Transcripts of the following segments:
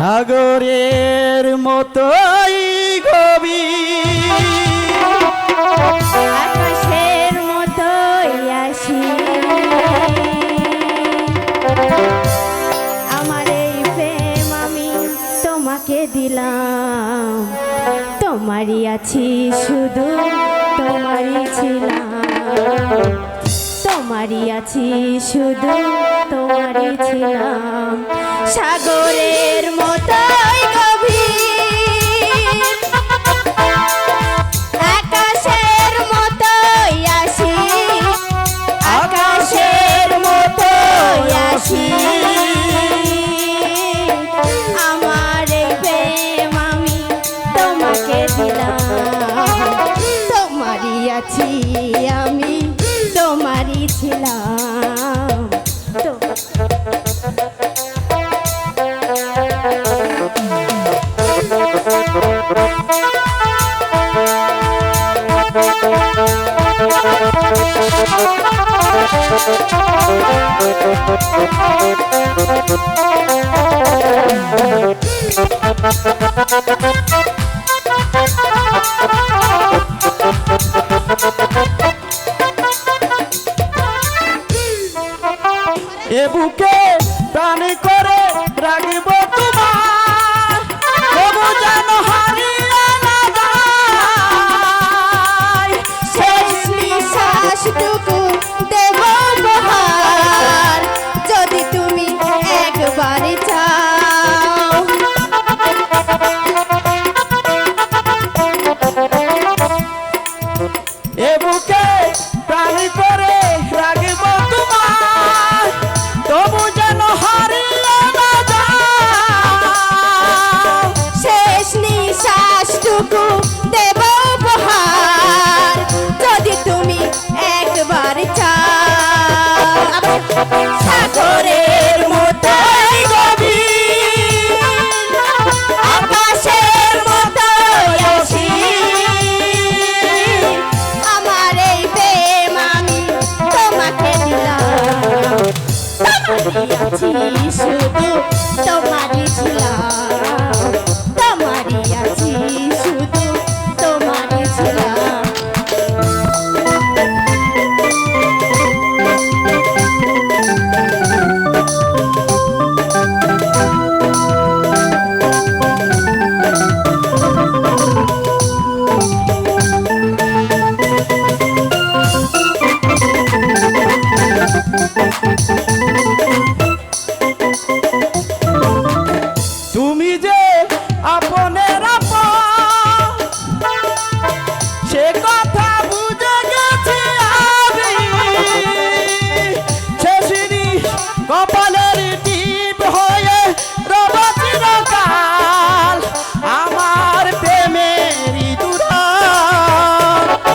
সাগরের মতোই গভীর আকাশের মতোই আসি আমার এই প্রেম আমি তোমাকে দিলাম। তোমারই আছি শুধু, তোমারই ছিলাম। তোমারই আছি শুধু, তোমারই ছিলাম। সাগরের ছিলাম তো আবার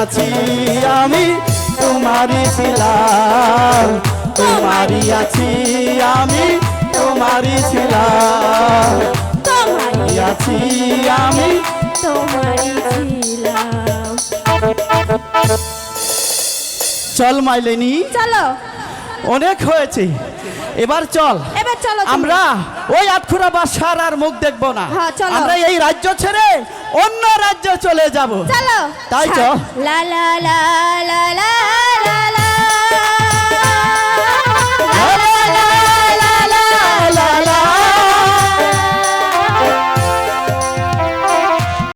আছি আমি তোমারই ছিলাম। তোমারই আছি আমি তোমারই ছিলাম। তোমারই আছি আমি তোমারই ছিলাম। চল মাইলেনি চলো। অনেক হয়েছে। এবার চল। আমরা ওই আটখুরা বাসার আর মুখ দেখব না। হ্যাঁ। আমরা এই রাজ্য ছেড়ে অন্য রাজ্যে চলে যাব। তাই তো। লা লা লা লা লা।